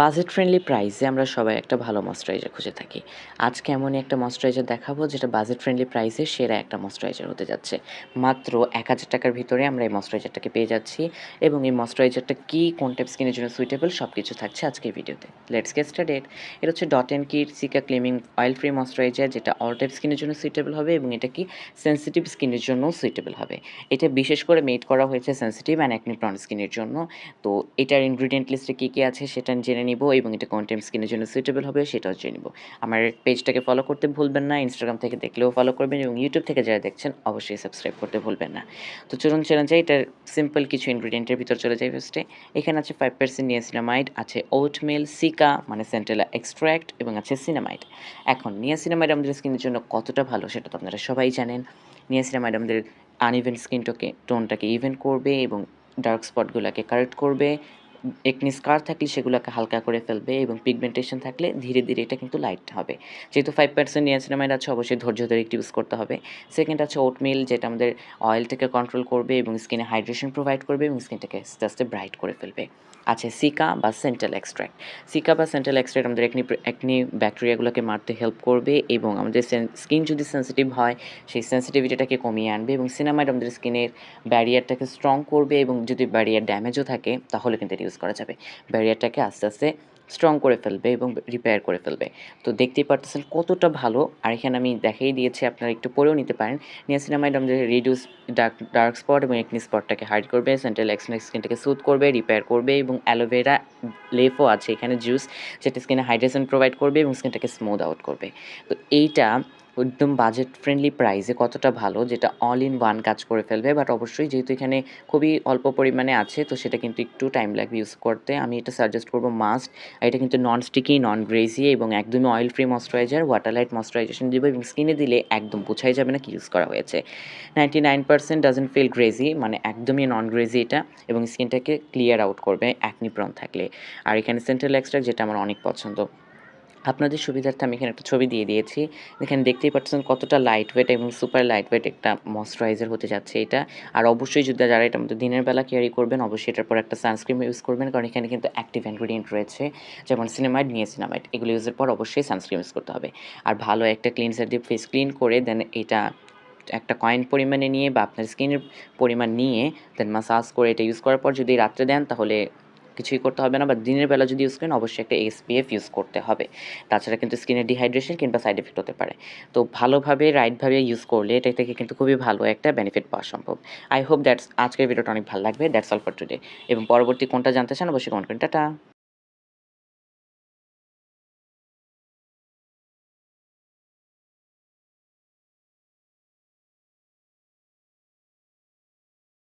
Budget friendly প্রাইসে আমরা সবাই একটা ভালো ময়েশ্চারাইজার খুঁজে থাকি। আজকে এমনই একটা ময়েশ্চারাইজার দেখাবো যেটা বাজেট ফ্রেন্ডলি প্রাইসে সেরা একটা ময়েশ্চারাইজার হতে যাচ্ছে। মাত্র এক হাজার টাকার ভিতরে আমরা এই ময়েশ্চারাইজারটাকে পেয়ে যাচ্ছি এবং এই ময়েশ্চারাইজারটা কী, কোন টাইপ স্কিনের জন্য সুইটেবল সব কিছু থাকছে আজকে এই ভিডিওতে। লেটস গেট স্টার্টেড এটা হচ্ছে dot and key cica calming oil free moisturizer যেটা অল টাইপ স্কিনের জন্য সুইটেবল হবে এবং এটা কি সেন্সিটিভ স্কিনের জন্য সুইটেবল হবে। এটা বিশেষ করে মেড করা হয়েছে সেন্সিটিভ অ্যান্ড অ্যাকনি প্রন স্কিনের জন্য। তো এটার ইনগ্রিডিয়েন্ট লিস্টে কী কী আছে সেটা জেনে নিব এবং এটা কোন টাইম স্কিনের জন্য সুইটেবল হবে সেটাও জেনে নিব। আমার পেজটাকে ফলো করতে ভুলবেন না ইনস্টাগ্রাম থেকে দেখলেও ফলো করবেন এবং ইউটিউব থেকে যারা দেখছেন অবশ্যই সাবস্ক্রাইব করতে ভুলবেন না। তো চলুন চলে যাই, এটার সিম্পল কিছু ইনগ্রিডিয়েন্টের ভিতর চলে যাই ফার্স্টে এখানে আছে ফাইভ পার্সেন্ট নিয়াসিনামাইড আছে ওটমেল সিকা মানে সেন্টেলা এক্সট্র্যাক্ট এবং আছে সিনামাইড এখন নিয়াসিনামাইড আমাদের স্কিনের জন্য কতটা ভালো সেটা তো আপনারা সবাই জানেন। নিয়াসিনামাইড আমাদের আনইভেন স্কিনটাকে টোনটাকে ইভেন্ট করবে এবং ডার্ক স্পটগুলোকে কারেক্ট করবে। একনি স্কার থাকলে সেগুলোকে হালকা করে ফেলবে এবং পিগমেন্টেশন থাকলে ধীরে ধীরে এটা কিন্তু লাইট হবে। যেহেতু ফাইভ পার্সেন্ট নিয়াসিনামাইড আছে, অবশ্যই ধৈর্য ধরে একটু ইউজ করতে হবে। সেকেন্ড আছে ওটমিল যেটা আমাদের অয়েলটাকে কন্ট্রোল করবে এবং স্কিনে হাইড্রেশন প্রোভাইড করবে এবং স্কিনটাকে আস্তে আস্তে ব্রাইট করে ফেলবে। আছে সিকা বা সেন্ট্রাল এক্সট্র্যাক্ট সিকা বা সেন্ট্রাল এক্সট্র্যাক্ট আমাদের একনি একনি ব্যাকটেরিয়াগুলোকে মারতে হেল্প করবে এবং আমাদের স্কিন যদি সেন্সিটিভ হয়, সেই সেন্সিটিভিটিটাকে কমিয়ে আনবে এবং সিনামাইড আমাদের স্কিনের ব্যারিয়ারটাকে স্ট্রং করবে এবং যদি ব্যারিয়ার ড্যামেজও থাকে, তাহলে কিন্তু এটা ইউজ করা যাবে। ব্যারিয়ারটাকে আস্তে আস্তে স্ট্রং করে ফেলবে এবং রিপেয়ার করে ফেলবে। তো দেখতেই পারতেছেন কতটা ভালো। আর এখানে আমি দেখাই দিয়েছি, আপনারা একটু পরেও নিতে পারেন। নিয়াসিনামাইড আমাদের রিডিউস ডার্ক ডার্ক স্পট এবং একনি স্পটটাকে হাইড করবে সেন্ট্রাল এক্সনেক স্কিনটাকে সুথ করবে রিপেয়ার করবে এবং অ্যালোভেরা লেফও আছে এখানে জুস যেটা স্কিনে হাইড্রেশন প্রোভাইড করবে এবং স্কিনটাকে স্মুথ আউট করবে। তো এইটা একদম বাজেট ফ্রেন্ডলি প্রাইসে কতটা ভালো, যেটা অল ইন ওয়ান কাজ করে ফেলবে। বাট অবশ্যই যেহেতু এখানে খুবই অল্প পরিমাণে আছে, তো সেটা কিন্তু একটু টাইম লাগবে ইউজ করতে। আমি এটা সাজেস্ট করব মাস্ট এটা কিন্তু নন স্টিকি নন গ্রেজি এবং একদমই oil free moisturizer water light moisturization দেবে এবং স্কিনে দিলে একদম বোঝাই যাবে না কি ইউজ করা হয়েছে। Ninety nine percent doesn't feel greasy মানে একদমই নন গ্রেজি এটা এবং স্কিনটাকে ক্লিয়ার আউট করবে অ্যাকনি প্রন থাকলে। আর এখানে সেন্ট্রাল এক্সট্রাক্ট যেটা আমার অনেক পছন্দ। আপনাদের সুবিধার্থে আমি এখানে একটা ছবি দিয়ে দিয়েছি। এখানে দেখতেই পাচ্ছেন কতটা লাইট ওয়েট এবং সুপার লাইট ওয়েট একটা ময়শ্চারাইজার হতে যাচ্ছে এটা। আর অবশ্যই যদি যারা এটা মধ্যে দিনের বেলা ক্যারি করবেন, অবশ্যই এটার পর একটা সানস্ক্রিন ইউজ করবেন, কারণ এখানে কিন্তু অ্যাক্টিভ ইনগ্রিডিয়েন্ট রয়েছে, যেমন সিনেমাইড নিয়ে সিনেমাইড এগুলো ইউজের পর অবশ্যই সানস্ক্রিন ইউজ করতে হবে। আর ভালো একটা ক্লিনসার দিয়ে ফেস ক্লিন করে দেন এটা একটা কয়েন পরিমাণে নিয়ে বা আপনার স্কিনের পরিমাণ নিয়ে দেন মাসাজ করে এটা ইউজ করার পর যদি রাত্রে দেন, তাহলে কিছুই করতে হবে না, বা দিনের বেলা যদি ইউজ করেন, অবশ্যই একটা এসপিএফ ইউজ করতে হবে। তাছাড়া কিন্তু স্কিনের ডিহাইড্রেশন কিংবা সাইড এফেক্ট হতে পারে। তো ভালোভাবে রাইটভাবে ইউজ করলে এটা থেকে কিন্তু খুবই ভালো একটা বেনিফিট পাওয়া সম্ভব। আই হোপ দ্যাটস আজকের ভিডিওটা অনেক ভালো লাগবে। দ্যাটস অল ফর টুডে এবং পরবর্তী কোনটা জানতে চান, অবশ্যই কমেন্ট করেন। টাটা!